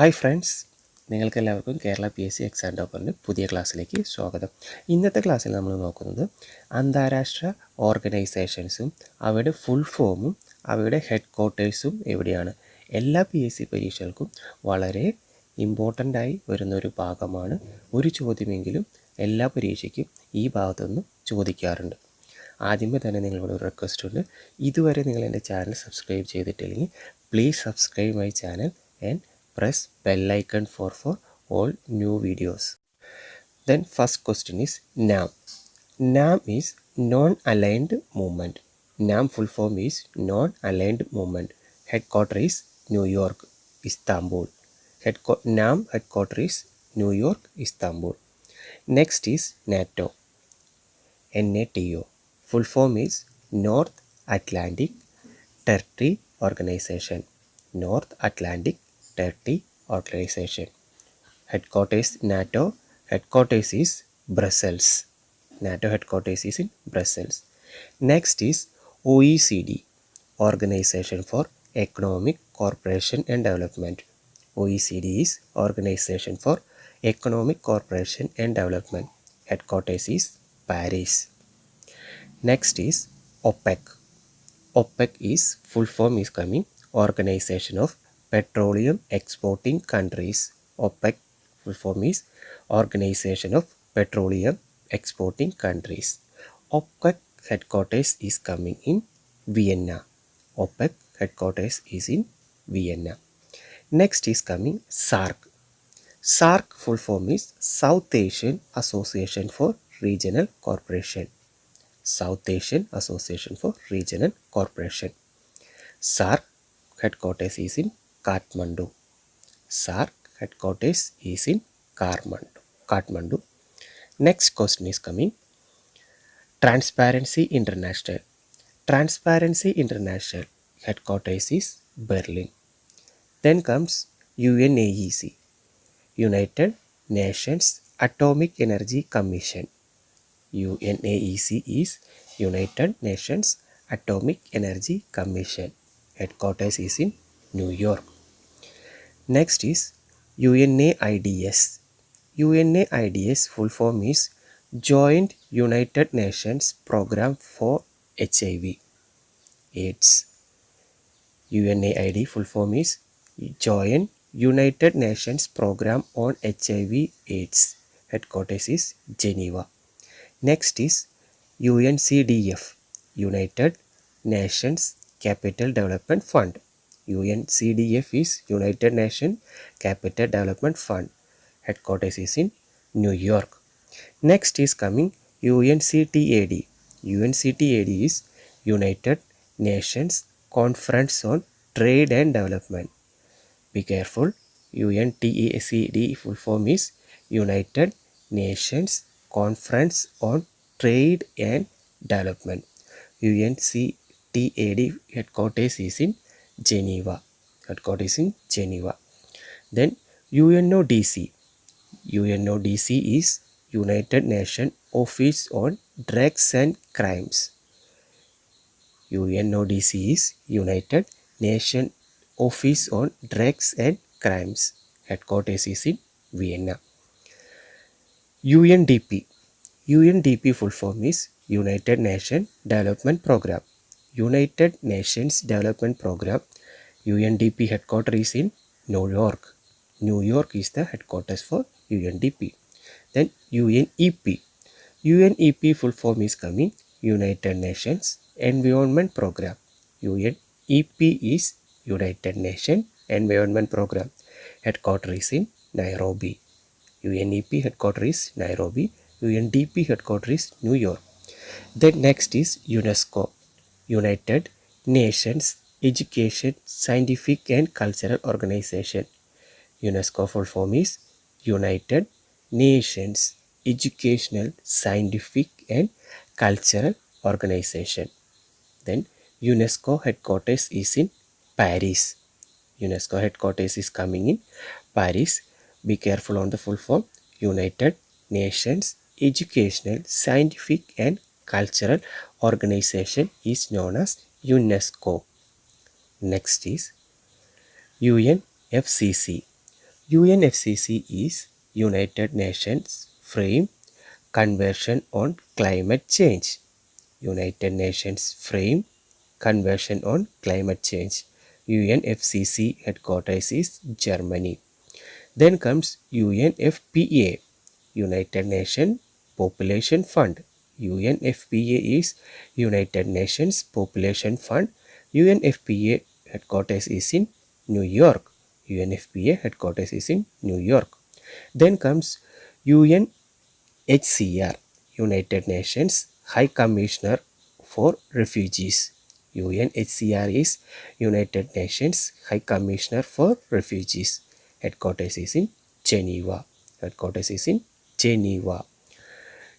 Hi friends നിങ്ങൾക്കെല്ലാവർക്കും Kerala P S C exam ടോപ്പറിന്റെ പുതിയ ക്ലാസ്സിലേക്ക് സ്വാഗതം. ഇന്നത്തെ ക്ലാസ്സിൽ നമ്മൾ നോക്കുന്നത് അന്താരാഷ്ട്ര ഓർഗനൈസേഷൻസും അവയുടെ ഫുൾ ഫോമും അവയുടെ ഹെഡ് ക്വാർട്ടേഴ്സും എവിടെയാണ്. എല്ലാ പി എസ് സി പരീക്ഷകൾക്കും വളരെ ഇമ്പോർട്ടന്റായി വരുന്നൊരു ഭാഗമാണ്. ഒരു ചോദ്യമെങ്കിലും എല്ലാ പരീക്ഷയ്ക്കും ഈ ഭാഗത്തുനിന്ന് ചോദിക്കാറുണ്ട്. ആദ്യമേ തന്നെ നിങ്ങളോട് ഒരു റിക്വസ്റ്റ് ഉണ്ട്. ഇതുവരെ നിങ്ങൾ എന്റെ ചാനൽ സബ്സ്ക്രൈബ് ചെയ്തിട്ടില്ലെങ്കിൽ please subscribe my channel and press bell icon for for all new videos. Then first question is nam. Nam is non-aligned movement. Nam full form is non-aligned movement. Headquarter is new york istanbul. Headqu- nam headquarter is new york istanbul. Next is nato. Nato full form is north atlantic treaty organization. North atlantic Treaty Organization. Headquarters NATO. Headquarters is Brussels. NATO headquarters is in Brussels. Next is OECD, Organization for Economic Cooperation and Development. OECD is Organization for Economic Cooperation and Development. Headquarters is Paris. Next is OPEC. OPEC is full form is coming Organization of petroleum exporting countries OPEC full form is Organization of Petroleum Exporting Countries. OPEC headquarters is coming in Vienna. OPEC headquarters is in Vienna. Next is coming SARC. SARC full form is South Asian Association for Regional Cooperation South Asian Association for Regional Cooperation SARC headquarters is in Kathmandu. SARC headquarters is in Kathmandu. Next question is coming. Transparency International. Transparency International headquarters is Berlin. Then comes UNAEC, United Nations Atomic Energy Commission. UNAEC is United Nations Atomic Energy Commission. Headquarters is in New York. Next is UNAIDS. UNAIDS full form is Joint United Nations Program for HIV AIDS. UNAID full form is Joint United Nations Program on HIV AIDS. Headquarters is Geneva. Next is UNCDF United Nations Capital Development Fund. UNCDF is United Nations Capital Development Fund. Headquarters is in New York. Next is coming UNCTAD. UNCTAD is United Nations Conference on Trade and Development. Be careful. UNTACD full form is United Nations Conference on Trade and Development. UNCTAD headquarters is in Geneva. Headquarters in Geneva. Then UNODC. UNODC is United Nations Office on Drugs and Crimes. UNODC is United Nations Office on Drugs and Crimes. Headquarters is in Vienna. UNDP. UNDP full form is United Nations Development Program. United Nations Development Program UNDP headquarters is in New York. New York is the headquarters for UNDP. Then UNEP. UNEP full form is coming United Nations Environment Program. UNEP is United Nations Environment Program. Headquarters is in Nairobi. UNEP headquarters is Nairobi. UNDP headquarters is New York. Then next is UNESCO. United Nations Education, Scientific and Cultural Organization. UNESCO full form is United Nations Educational, Scientific and Cultural Organization. Then UNESCO headquarters is in Paris. UNESCO headquarters is coming in Paris. Be careful on the full form. United Nations Educational, Scientific and Cultural Organization is known as UNESCO. Next is UNFCCC UNFCCC is United Nations Frame Convention on Climate Change. United Nations Frame Convention on Climate Change. UNFCCC headquarters is Germany. Then comes UNFPA, United Nations Population Fund. UNFPA is United Nations Population Fund. UNFPA headquarters is in New York. UNFPA headquarters is in New York. Then comes UNHCR, United Nations High Commissioner for Refugees. UNHCR is United Nations High Commissioner for Refugees. Headquarters is in Geneva. Headquarters is in Geneva.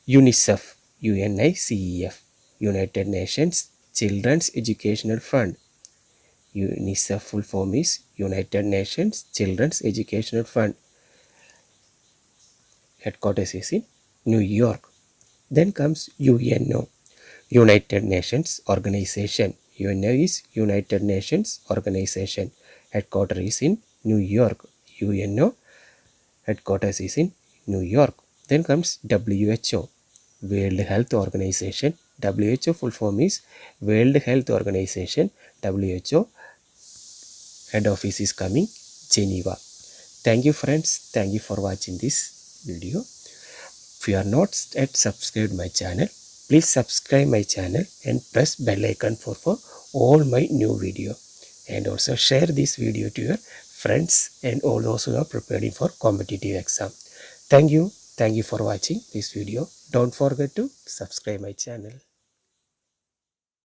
UNICEF, UNICEF, United Nations Children's Educational Fund. UNICEF full form is United Nations Children's Educational Fund. Headquarters is in New York. Then comes UNO, United Nations Organization. UNO is United Nations Organization. Headquarters is in New York. UNO headquarters is in New York. Then comes WHO, World Health Organization. WHO full form is World Health Organization. WHO head office is coming Geneva. Thank you friends. Thank you for watching this video. If you are not yet subscribed my channel, please subscribe my channel and press bell icon for, for all my new video. And also share this video to your friends and all those who are preparing for competitive exam. Thank you. Thank you for watching this video. Don't forget to subscribe my channel.